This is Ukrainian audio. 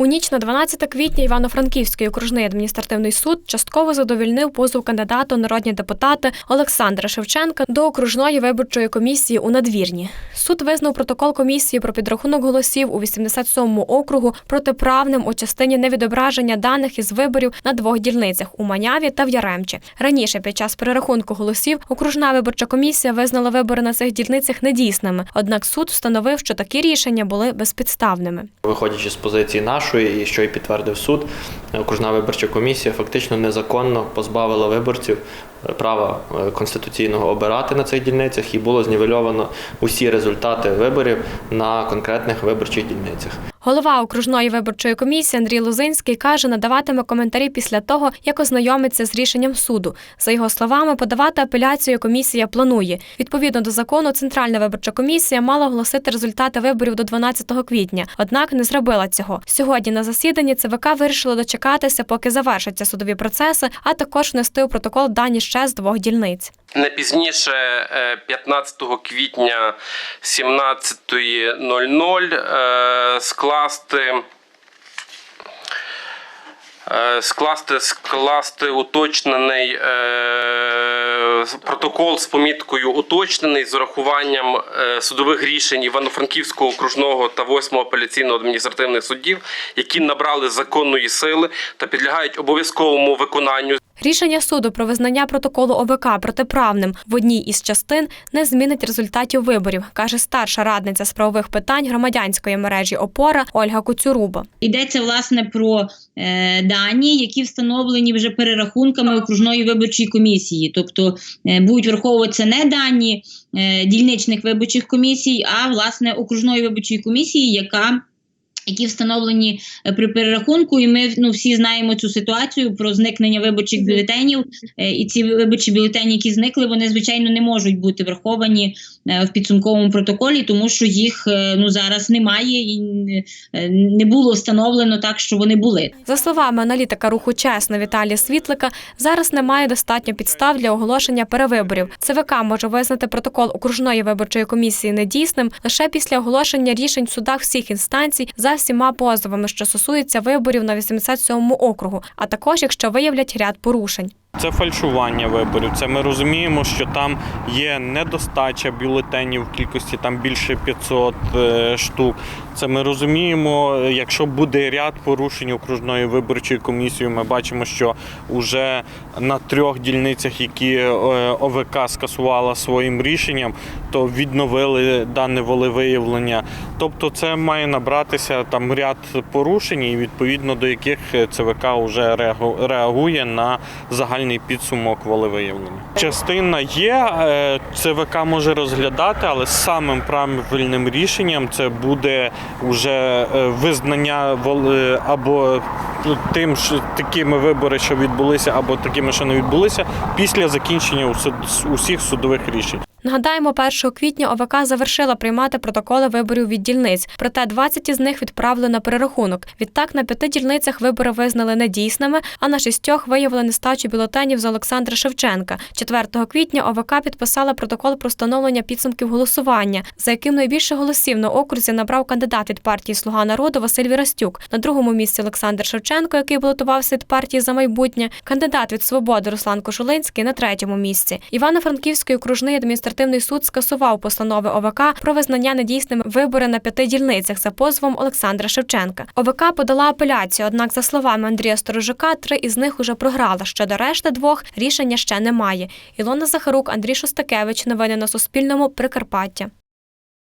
У ніч на 12 квітня Івано-Франківський окружний адміністративний суд частково задовільнив позов кандидата народні депутати Олександра Шевченка до окружної виборчої комісії у надвірні. Суд визнав протокол комісії про підрахунок голосів у 87-му округу протиправним у частині невідображення даних із виборів на двох дільницях у Маняві та в Яремчі. Раніше під час перерахунку голосів окружна виборча комісія визнала вибори на цих дільницях недійсними. Однак суд встановив, що такі рішення були безпідставними. Виходячи з позиції нашої, і що і підтвердив суд, окружна виборча комісія фактично незаконно позбавила виборців е, права е, конституційного обирати на цих дільницях і було знівельовано усі результати виборів на конкретних виборчих дільницях. Голова окружної виборчої комісії Андрій Лузинський каже, надаватиме коментарі після того, як ознайомиться з рішенням суду. За його словами, подавати апеляцію комісія планує. Відповідно до закону, Центральна виборча комісія мала оголосити результати виборів до 12 квітня, однак не зробила цього. Сьогодні на засіданні ЦВК вирішило дочекатися, поки завершаться судові процеси, а також внести у протокол дані ще з двох дільниць. не пізніше е, 15 квітня 17.00 е, скласти. е, Скласти, скласти уточнений е, протокол з поміткою уточнений з урахуванням е, судових рішень Івано-Франківського окружного та 8 апеляційного адміністративних судів, які набрали законної сили та підлягають обов'язковому виконанню Рішення суду про визнання протоколу ОВК протиправним в одній із частин не змінить результатів виборів, каже старша радниця з правових питань громадянської мережі ОПОРА Ольга Куцюруба. Йдеться власне про е, дані, які встановлені вже перерахунками окружної виборчої комісії. Тобто е, будуть враховуватися не дані е, дільничних виборчих комісій, а власне окружної виборчої комісії, яка які встановлені е, при перерахунку, і ми ну всі знаємо цю ситуацію про зникнення виборчих бюлетенів. Е, І ці виборчі бюлетені, які зникли, вони звичайно не можуть бути враховані е, в підсумковому протоколі, тому що їх ну зараз немає і не було встановлено так, що вони були. За словами аналітика руху чесно Віталія Світлика, зараз немає достатньо підстав для оголошення перевиборів. ЦВК може визнати протокол окружної виборчої комісії недійсним лише після оголошення рішень в судах всіх інстанцій за всіма позовами, що стосуються виборів на 87-му округу, а також якщо виявлять ряд порушень. Це фальшування виборів. Це ми розуміємо, що там є недостача бюлетенів в кількості там більше 500 е, штук. Це ми розуміємо, якщо буде ряд порушень окружної виборчої комісії, ми бачимо, що вже на трьох дільницях, які е, ОВК скасувала своїм рішенням, то відновили дане волевиявлення. Тобто це має набратися там ряд порушень, і відповідно до яких ЦВК вже реагу- реагує на загальний підсумок волевиявлення. Частина є, е, ЦВК може розглядати, але самим правильним рішенням це буде вже е, визнання е, або тим, що такими вибори, що відбулися, або такими, що не відбулися, після закінчення усіх судових рішень. Нагадаємо, 1 квітня ОВК завершила приймати протоколи виборів від дільниць, проте 20 із них відправили на перерахунок. Відтак на п'яти дільницях вибори визнали недійсними, а на шістьох виявили нестачу бюлетенів з Олександра Шевченка. 4 квітня ОВК підписала протокол про встановлення підсумків голосування, за яким найбільше голосів на окрузі набрав кандидат від партії Слуга народу Василь Вірастюк. На другому місці Олександр Шевченко, який балотувався від партії за майбутнє. Кандидат від свободи Руслан Кошулинський на третьому місці. Івано-Франківський окружний адміністративний суд скасував постанови ОВК про визнання недійсними вибори на п'яти дільницях за позовом Олександра Шевченка. ОВК подала апеляцію, однак, за словами Андрія Сторожука, три із них уже програла. Щодо решти двох рішення ще немає. Ілона Захарук, Андрій Шостакевич. Новини на Суспільному. Прикарпаття.